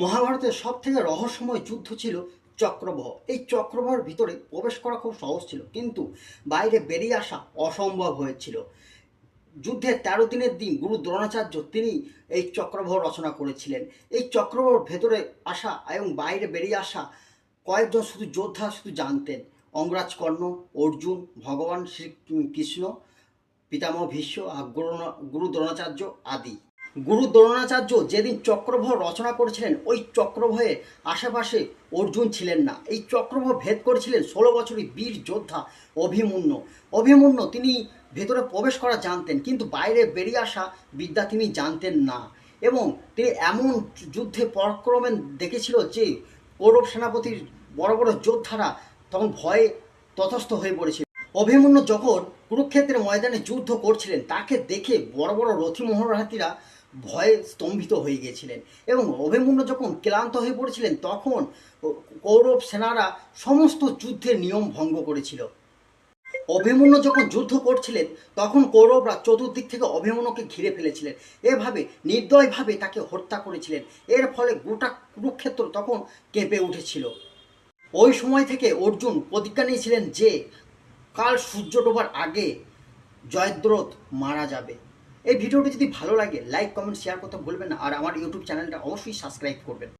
মহাভারতের সব থেকে রহস্যময় যুদ্ধ ছিল চক্রবহ। এই চক্রবহের ভিতরে প্রবেশ করা খুব সহজ ছিল, কিন্তু বাইরে বেরিয়ে আসা অসম্ভব হয়েছিল। যুদ্ধের তেরো দিনের দিন গুরু দ্রোণাচার্য তিনি এই চক্রবহ রচনা করেছিলেন। এই চক্রবহর ভেতরে আসা এবং বাইরে বেরিয়ে আসা কয়েকজন শুধু যোদ্ধা শুধু জানতেন। অঙ্গরাজ কর্ণ, অর্জুন, ভগবান শ্রী কৃষ্ণ, পিতামহ ভীষ্ম আর গুরু গুরু দ্রোণাচার্য আদি। গুরু দ্রোণাচার্য যেদিন চক্রবহ রচনা করেছিলেন, ওই চক্রভয়ে আশেপাশে অর্জুন ছিলেন না। এই চক্রবহ ভেদ করেছিলেন ষোলো বছরই বীর যোদ্ধা অভিমন্যু। অভিমন্যু তিনি ভেতরে প্রবেশ করা জানতেন, কিন্তু বাইরে বেরিয়ে আসা বিদ্যা তিনি জানতেন না। এবং তিনি এমন যুদ্ধে পরাক্রমে দেখেছিল যে কৌরব সেনাপতির বড় বড় যোদ্ধারা তখন ভয়ে তথস্থ হয়ে পড়েছিল। অভিমন্যু যখন কুরুক্ষেত্রের ময়দানে যুদ্ধ করছিলেন, তাকে দেখে বড় বড় রথী মহারথীরা ভয়ে স্তম্ভিত হয়ে গিয়েছিলেন এবং অভিমন্যু যখন ক্লান্ত হয়ে পড়েছিলেন, তখন কৌরব সেনারা সমস্ত যুদ্ধের নিয়ম ভঙ্গ করেছিল। অভিমন্যু যখন যুদ্ধ করছিলেন, তখন কৌরবরা চতুর্দিক থেকে অভিমন্যুকে ঘিরে ফেলেছিলেন। এভাবে নির্দয়ভাবে তাকে হত্যা করেছিলেন। এর ফলে গোটা কুরুক্ষেত্র তখন কেঁপে উঠেছিল। ওই সময় থেকে অর্জুন প্রতিজ্ঞা নিয়েছিলেন যে, কাল সূর্য ডোবার আগে জয়দ্রথ মারা যাবে। এই ভিডিওটি যদি ভালো লাগে লাইক কমেন্ট শেয়ার করতে ভুলবেন না। আর আমার ইউটিউব চ্যানেলটা অবশ্যই সাবস্ক্রাইব করবেন।